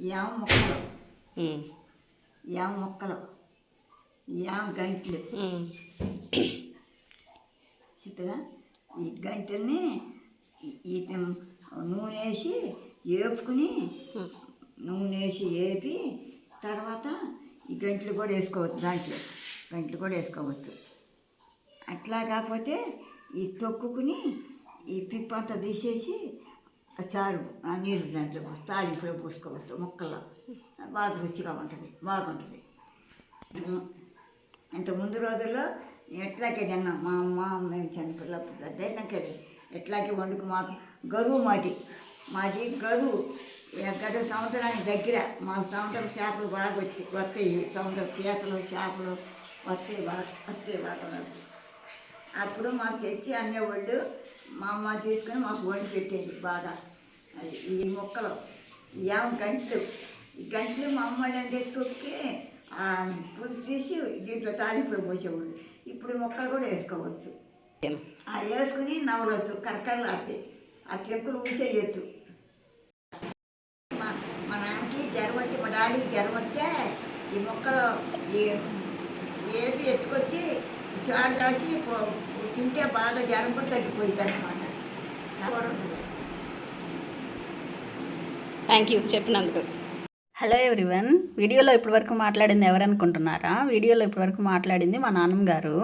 యామ మొక్కలు. యామ మొక్కలు. యామ గంటలు. చిత్తగా ఈ గంటల్ని ఈ- ఈ నూనె వేసి వేపుకుని. నూనె వేసి వేపి తర్వాత ఈ గంటలు కూడా వేసుకోవచ్చు దాంట్లో. గంటలు కూడా వేసుకోవచ్చు. అట్లా కాకపోతే ఈ తొక్కుకుని ఈ పిప్పు అంతా తీసేసి ఆ చారు ఆ నీరు దాంట్లో పోసి తాలింపులో పోసుకోవచ్చు ముక్కల్లో. బాగా రుచిగా ఉంటుంది బాగుంటుంది. ఇంత ముందు రోజుల్లో ఎట్లాగే తిన్నాం. మా అమ్మ మేము చనిపోయినప్పుడు పెద్దయినాకే ఎట్లాగే వండుకు మాకు గరువు మాది. మాది గరువు. గత సంవత్సరానికి దగ్గర. మాకు సంవత్సరం చేపలు బాగా వచ్చి వస్తాయి. సంవత్సరం పీతలు చేపలు వస్తాయి బాగా వస్తాయి బాగా అప్పుడు మాకు తెచ్చి అనేవాళ్ళు మా అమ్మ తీసుకొని మాకు వండి పెట్టేది బాగా. ఈ మొక్కలు. యామ గంటలు. ఈ గంటలు మా అంటే తొక్కి ఆ పులుసు తీసి దీంట్లో తాలింపులో పోసేవాళ్ళు. ఇప్పుడు మొక్కలు కూడా వేసుకోవచ్చు. ఆ వేసుకుని నవలవచ్చు కరకరలాడతాయి ఆ కెంపులు ఊసేయచ్చు. మా మా నాన్నకి జ్వరం వస్తే మా డాడీకి జ్వరం వస్తే ఈ మొక్కలు ఏపి ఎత్తుకొచ్చి చారు కాసి తింటే బాగా జ్వరం కూడా తగ్గిపోయింది అనమాట థ్యాంక్ యూ చెప్పినందుకు. హలో ఎవ్రీవన్ వీడియోలో ఇప్పటివరకు మాట్లాడింది ఎవరనుకుంటున్నారా వీడియోలో ఇప్పటివరకు మాట్లాడింది మా నాన్నమ్మ గారు.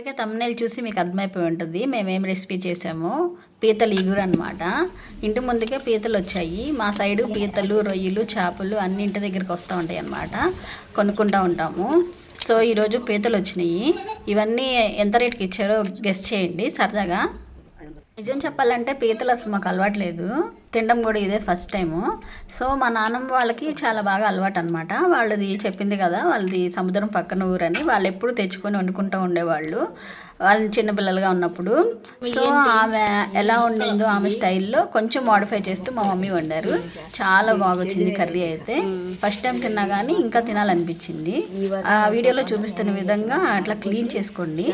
ఇక తమ్నేల్ చూసి మీకు అర్థమైపోయి ఉంటుంది. మేమేం రెసిపీ చేసామో? పీతలు ఇగురు అనమాట ఇంటి ముందుకే పీతలు వచ్చాయి. మా సైడు పీతలు రొయ్యలు చేపలు అన్ని ఇంటి దగ్గరికి వస్తూ ఉంటాయి అన్నమాట. కొనుక్కుంటూ ఉంటాము. సో ఈరోజు పీతలు వచ్చినాయి. ఇవన్నీ ఎంత రేటుకి ఇచ్చారో గెస్ట్ చేయండి. సరదాగా నిజం చెప్పాలంటే పీతలు అసలు మాకు అలవాటు లేదు తినడం కూడా ఇదే ఫస్ట్ టైము సో మా నాన్నమ్మ వాళ్ళకి చాలా బాగా అలవాటు అనమాట వాళ్ళది చెప్పింది కదా వాళ్ళది సముద్రం పక్కన ఊరని. వాళ్ళు ఎప్పుడు తెచ్చుకొని వండుకుంటూ ఉండేవాళ్ళు. వాళ్ళు చిన్నపిల్లలుగా ఉన్నప్పుడు. సో ఆమె ఎలా వండిందో ఆమె స్టైల్లో కొంచెం మోడిఫై చేస్తూ మా మమ్మీ వండారు. చాలా బాగా వచ్చింది కర్రీ అయితే. ఫస్ట్ టైం తిన్నా కానీ ఇంకా తినాలనిపించింది. ఆ వీడియోలో చూపిస్తున్న విధంగా అట్లా క్లీన్ చేసుకోండి.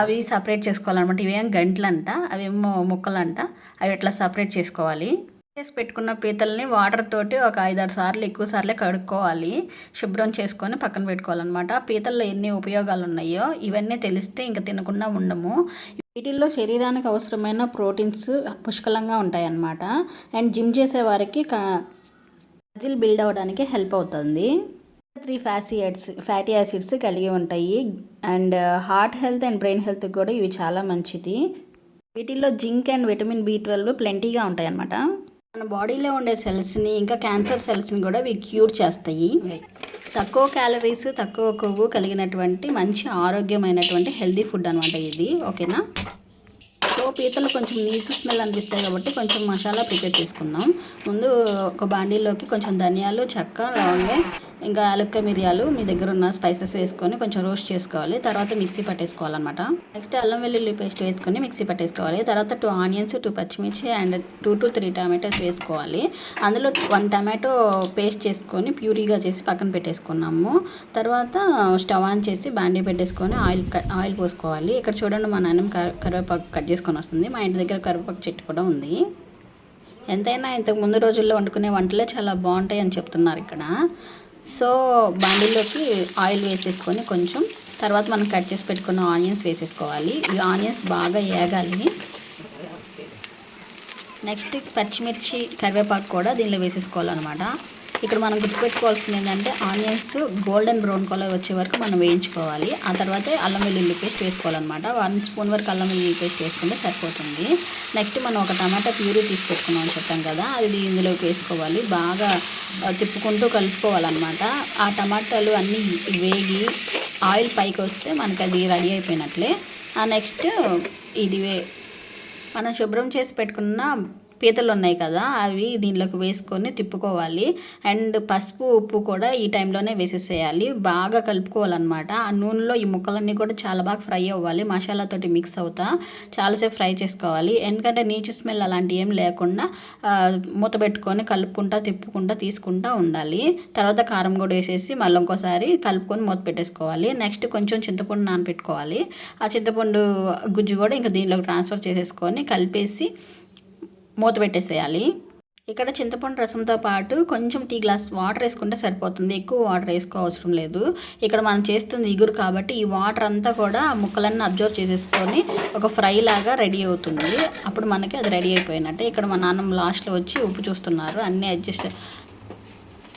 అవి సపరేట్ చేసుకోవాలన్నమాట. ఇవేం గంటలంట అవేమో ముక్కలంట. అవి ఎట్లా సపరేట్ చేసుకోవాలి. చేసి పెట్టుకున్న పీతల్ని వాటర్ తోటి ఒక ఐదారు సార్లు ఎక్కువ సార్లే కడుక్కోవాలి. శుభ్రం చేసుకొని పక్కన పెట్టుకోవాలన్నమాట. పీతల్లో ఎన్ని ఉపయోగాలు ఉన్నాయో ఇవన్నీ తెలిస్తే ఇంకా తినకుండా ఉండము. వీటిల్లో శరీరానికి అవసరమైన ప్రోటీన్స్ పుష్కలంగా ఉంటాయన్నమాట. అండ్ జిమ్ చేసే వారికి మజిల్ బిల్డ్ అవ్వడానికి హెల్ప్ అవుతుంది. త్రీ ఫ్యాటీ ఫ్యాటీ యాసిడ్స్ కలిగి ఉంటాయి. And heart health and brain హెల్త్కి కూడా ఇవి చాలా మంచిది. వీటిల్లో zinc and vitamin B twelve ప్లెంటీగా ఉంటాయన్నమాట. మన బాడీలో ఉండే సెల్స్ని ఇంకా క్యాన్సర్ సెల్స్ని కూడా ఇవి క్యూర్ చేస్తాయి. తక్కువ క్యాలరీస్ తక్కువ కొవ్వు కలిగినటువంటి మంచి ఆరోగ్యమైనటువంటి హెల్దీ ఫుడ్ అనమాట ఇది. ఓకేనా? సో పీతలు కొంచెం నీసు స్మెల్ అనిపిస్తాయి కాబట్టి కొంచెం మసాలా ప్రిపేర్ చేసుకుందాం. ముందు ఒక బాండీలోకి కొంచెం ధనియాలు చెక్క లవంగే ఇంకా యాలక్క మిరియాలు మీ దగ్గర ఉన్న స్పైసెస్ వేసుకొని కొంచెం రోస్ట్ చేసుకోవాలి. తర్వాత మిక్సీ పట్టేసుకోవాలన్నమాట. నెక్స్ట్ అల్లం వెల్లుల్లి పేస్ట్ వేసుకొని మిక్సీ పట్టేసుకోవాలి. తర్వాత టూ ఆనియన్స్ టూ పచ్చిమిర్చి and two to three tomatoes వేసుకోవాలి. అందులో వన్ టమాటో పేస్ట్ చేసుకొని ప్యూరీగా చేసి పక్కన పెట్టేసుకున్నాము. తర్వాత స్టవ్ ఆన్ చేసి బాండీ పెట్టేసుకొని ఆయిల్ ఆయిల్ పోసుకోవాలి. ఇక్కడ చూడండి మా నాన్న కరివేపాకు కట్ చేసుకొని వస్తుంది. మా ఇంటి దగ్గర కరివేపాకు చెట్టు కూడా ఉంది. ఎంతైనా ఇంతకు ముందు రోజుల్లో వండుకునే వంటలే చాలా బాగుంటాయి అని చెప్తున్నారు ఇక్కడ. సో బండిలోకి ఆయిల్ వేసేసుకొని కొంచెం తర్వాత మనం కట్ చేసి పెట్టుకున్న ఆనియన్స్ వేసేసుకోవాలి. ఈ ఆనియన్స్ బాగా ఏగాలి. నెక్స్ట్ పచ్చిమిర్చి కరివేపాకు కూడా దీనిలో వేసేసుకోవాలన్నమాట. ఇక్కడ మనం గుర్తుపెట్టుకోవాల్సింది ఏంటంటే ఆనియన్స్ గోల్డెన్ బ్రౌన్ కలర్ వచ్చే వరకు మనం వేయించుకోవాలి. ఆ తర్వాత అల్లం వెల్లుల్లి పేస్ట్ వేసుకోవాలన్నమాట. వన్ స్పూన్ వరకు అల్లం వెల్లుల్లి పేస్ట్ వేసుకుంటే సరిపోతుంది. నెక్స్ట్ మనం ఒక టమాటా ప్యూరీ తీసుకొచ్చుకున్నాం అని చెప్పాం కదా అది ఇందులోకి వేసుకోవాలి. బాగా తిప్పుకుంటూ కలుపుకోవాలన్నమాట. ఆ టమాటాలు అన్నీ వేగి ఆయిల్ పైకి వస్తే మనకి అది రెడీ అయిపోయినట్లే. ఆ నెక్స్ట్ ఇది మనం శుభ్రం చేసి పెట్టుకున్న పీతలు ఉన్నాయి కదా అవి దీనిలోకి వేసుకొని తిప్పుకోవాలి. అండ్ పసుపు ఉప్పు కూడా ఈ టైంలోనే వేసేసేయాలి. బాగా కలుపుకోవాలన్నమాట. ఆ నూనెలో ఈ ముక్కలన్నీ కూడా చాలా బాగా ఫ్రై అవ్వాలి. మసాలాతోటి మిక్స్ అవుతా చాలాసేపు ఫ్రై చేసుకోవాలి. ఎందుకంటే నీచు స్మెల్ అలాంటివి ఏం లేకుండా మూత పెట్టుకొని కలుపుకుంటా తిప్పుకుంటా తీసుకుంటా ఉండాలి. తర్వాత కారం కూడా వేసేసి మళ్ళీ ఇంకోసారి కలుపుకొని మూత పెట్టేసుకోవాలి. నెక్స్ట్ కొంచెం చింతపండు నానబెట్టుకోవాలి ఆ చింతపండు గుజ్జు కూడా ఇంకా దీనిలోకి ట్రాన్స్ఫర్ చేసేసుకొని కలిపేసి మూత పెట్టేసేయాలి. ఇక్కడ చింతపండు రసంతో పాటు కొంచెం టీ గ్లాస్ వాటర్ వేసుకుంటే సరిపోతుంది. ఎక్కువ వాటర్ వేసుకోవసరం లేదు. ఇక్కడ మనం చేస్తుంది ఇగురు కాబట్టి ఈ వాటర్ అంతా కూడా ముక్కలన్నీ అబ్జర్వ్ చేసేసుకొని ఒక ఫ్రై లాగా రెడీ అవుతుంది. అప్పుడు మనకి అది రెడీ అయిపోయినట్టే. ఇక్కడ మా నాన్నమ్మ లాస్ట్లో వచ్చి ఉప్పు చూస్తున్నారు. అన్నీ అడ్జస్ట్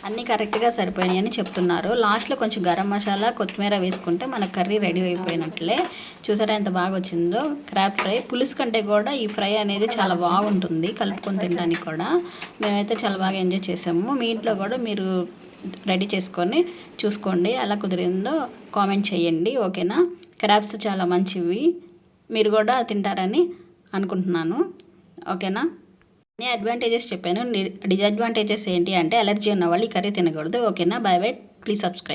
అన్నీ కరెక్ట్గా సరిపోయినాయి అని చెప్తున్నారు. లాస్ట్లో కొంచెం గరం మసాలా కొత్తిమీర వేసుకుంటే మన కర్రీ రెడీ అయిపోయినట్లే. చూసారా ఎంత బాగా వచ్చిందో? క్రాప్ ఫ్రై పులుసు కంటే కూడా ఈ ఫ్రై అనేది చాలా బాగుంటుంది కలుపుకొని తినడానికి కూడా. మేమైతే చాలా బాగా ఎంజాయ్ చేసాము. మీ ఇంట్లో కూడా మీరు రెడీ చేసుకొని చూసుకోండి. ఎలా కుదిరిందో కామెంట్ చేయండి. ఓకేనా క్రాప్స్ చాలా మంచివి. మీరు కూడా తింటారని అనుకుంటున్నాను. ఓకేనా నేను అడ్వాంటేజెస్ చెప్పాను. డిసడ్వాంటేజెస్ ఏంటి అంటే అలర్జీ ఉన్న వాళ్ళు ఈ కర్రీ తినకూడదు. ఓకేనా? By by please subscribe